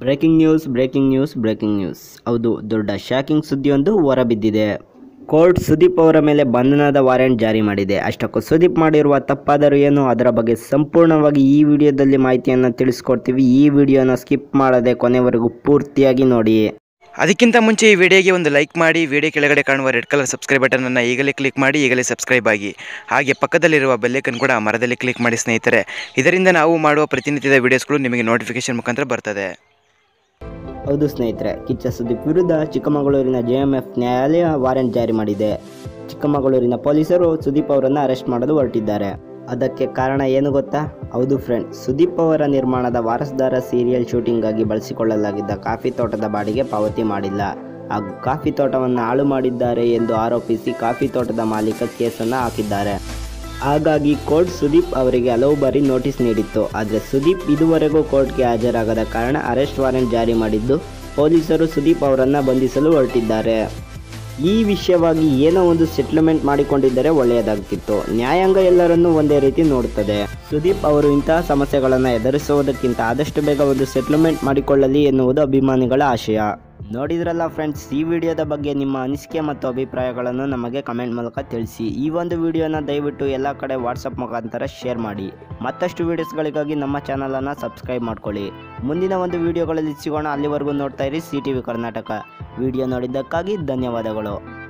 Breaking news breaking news breaking news ಹೌದು, ದೊಡ್ಡ shocking ಸುದ್ದಿಯೊಂದು ಹೊರಬಿದ್ದಿದೆ ಕೋರ್ಟ್ ಸುದೀಪ್ ಅವರ ಮೇಲೆ ಬಂಧನದ ವಾರೆಂಟ್ ಜಾರಿ ಮಾಡಿದೆ. ಅಷ್ಟಕ್ಕೂ ಸುದೀಪ್ ಮಾಡಿರುವ ತಪ್ಪಾದರೂ ಏನು, ಅದರ ಬಗ್ಗೆ ಸಂಪೂರ್ಣವಾಗಿ ಈ ವಿಡಿಯೋದಲ್ಲಿ ಮಾಹಿತಿಯನ್ನು ತಿಳಿಸ್ಕೊಡ್ತೀವಿ. ಈ ವಿಡಿಯೋನ ಸ್ಕಿಪ್ ಮಾಡದೆ ಕೊನೆವರೆಗೂ ಪೂರ್ತಿಯಾಗಿ ನೋಡಿ. ಅದಕ್ಕಿಂತ ಮುಂಚೆ ಈ ವಿಡಿಯೋಗೆ ಒಂದು ಲೈಕ್ ಮಾಡಿ, ವಿಡಿಯೋ ಕೆಳಗಡೆ ಕಾಣುವ ರೆಡ್ ಕಲರ್ ಸಬ್ಸ್ಕ್ರೈಬ್ ಬಟನನ್ನು ಈಗಲೇ ಕ್ಲಿಕ್ ಮಾಡಿ, ಈಗಲೇ ಸಬ್ಸ್ಕ್ರೈಬ್ ಆಗಿ. ಹಾಗೆ ಪಕ್ಕದಲ್ಲಿರುವ ಬೆಲ್ಲೈಕನ್ ಕೂಡ ಮರದಲ್ಲಿ ಕ್ಲಿಕ್ ಮಾಡಿ ಸ್ನೇಹಿತರೆ. ಇದರಿಂದ ನಾವು ಮಾಡುವ ಪ್ರತಿನಿತ್ಯದ ವಿಡಿಯೋಸ್ಗಳು ನಿಮಗೆ ನೋಟಿಫಿಕೇಶನ್ ಮುಖಾಂತರ ಬರ್ತದೆ. ಹೌದು ಸ್ನೇಹಿತರೆ, ಕಿಚ್ಚ ಸುದೀಪ್ ವಿರುದ್ಧ ಚಿಕ್ಕಮಗಳೂರಿನ ಜೆಎಂಎಫ್ ನ್ಯಾಯಾಲಯ ವಾರೆಂಟ್ ಜಾರಿ ಮಾಡಿದೆ. ಚಿಕ್ಕಮಗಳೂರಿನ ಪೊಲೀಸರು ಸುದೀಪ್ ಅವರನ್ನು ಅರೆಸ್ಟ್ ಮಾಡಲು ಹೊರಟಿದ್ದಾರೆ. ಅದಕ್ಕೆ ಕಾರಣ ಏನು ಗೊತ್ತಾ? ಹೌದು ಫ್ರೆಂಡ್ ಸುದೀಪ್ ಅವರ ನಿರ್ಮಾಣದ ವಾರಸುದಾರ ಸೀರಿಯಲ್ ಶೂಟಿಂಗಾಗಿ ಬಳಸಿಕೊಳ್ಳಲಾಗಿದ್ದ ಕಾಫಿ ತೋಟದ ಬಾಡಿಗೆ ಪಾವತಿ ಮಾಡಿಲ್ಲ. ಹಾಗೂ ಕಾಫಿ ತೋಟವನ್ನು ಹಾಳು ಮಾಡಿದ್ದಾರೆ ಎಂದು ಆರೋಪಿಸಿ ಕಾಫಿ ತೋಟದ ಮಾಲೀಕ ಕೇಸನ್ನು ಹಾಕಿದ್ದಾರೆ. ಹಾಗಾಗಿ ಕೋರ್ಟ್ ಸುದೀಪ್ ಅವರಿಗೆ ಹಲವು ಬಾರಿ ನೋಟಿಸ್ ನೀಡಿತ್ತು. ಆದರೆ ಸುದೀಪ್ ಇದುವರೆಗೂ ಕೋರ್ಟ್ಗೆ ಹಾಜರಾಗದ ಕಾರಣ ಅರೆಸ್ಟ್ ವಾರೆಂಟ್ ಜಾರಿ ಮಾಡಿದ್ದು ಪೊಲೀಸರು ಸುದೀಪ್ ಅವರನ್ನು ಬಂಧಿಸಲು ಹೊರಟಿದ್ದಾರೆ. ಈ ವಿಷಯವಾಗಿ ಏನೋ ಒಂದು ಸೆಟ್ಲ್ಮೆಂಟ್ ಮಾಡಿಕೊಂಡಿದ್ದರೆ ಒಳ್ಳೆಯದಾಗ್ತಿತ್ತು. ನ್ಯಾಯಾಂಗ ಎಲ್ಲರನ್ನೂ ಒಂದೇ ರೀತಿ ನೋಡುತ್ತದೆ. ಸುದೀಪ್ ಅವರು ಇಂತಹ ಸಮಸ್ಯೆಗಳನ್ನು ಎದುರಿಸುವುದಕ್ಕಿಂತ ಆದಷ್ಟು ಬೇಗ ಒಂದು ಸೆಟ್ಲ್ಮೆಂಟ್ ಮಾಡಿಕೊಳ್ಳಲಿ ಎನ್ನುವುದು ಅಭಿಮಾನಿಗಳ ಆಶಯ. ನೋಡಿದ್ರಲ್ಲ ಫ್ರೆಂಡ್ಸ್ ಈ ವಿಡಿಯೋದ ಬಗ್ಗೆ ನಿಮ್ಮ ಅನಿಸಿಕೆ ಮತ್ತು ಅಭಿಪ್ರಾಯಗಳನ್ನು ನಮಗೆ ಕಮೆಂಟ್ ಮೂಲಕ ತಿಳಿಸಿ. ಈ ಒಂದು ವಿಡಿಯೋನ ದಯವಿಟ್ಟು ಎಲ್ಲ ಕಡೆ ವಾಟ್ಸಪ್ ಮುಖಾಂತರ ಶೇರ್ ಮಾಡಿ. ಮತ್ತಷ್ಟು ವಿಡಿಯೋಸ್ಗಳಿಗಾಗಿ ನಮ್ಮ ಚಾನಲನ್ನು ಸಬ್ಸ್ಕ್ರೈಬ್ ಮಾಡ್ಕೊಳ್ಳಿ. ಮುಂದಿನ ಒಂದು ವಿಡಿಯೋಗಳಲ್ಲಿ ಸಿಗೋಣ. ಅಲ್ಲಿವರೆಗೂ ನೋಡ್ತಾ ಇರಿ ಸಿ ಕರ್ನಾಟಕ ವಿಡಿಯೋ ನೋಡಿದ್ದಕ್ಕಾಗಿ ಧನ್ಯವಾದಗಳು.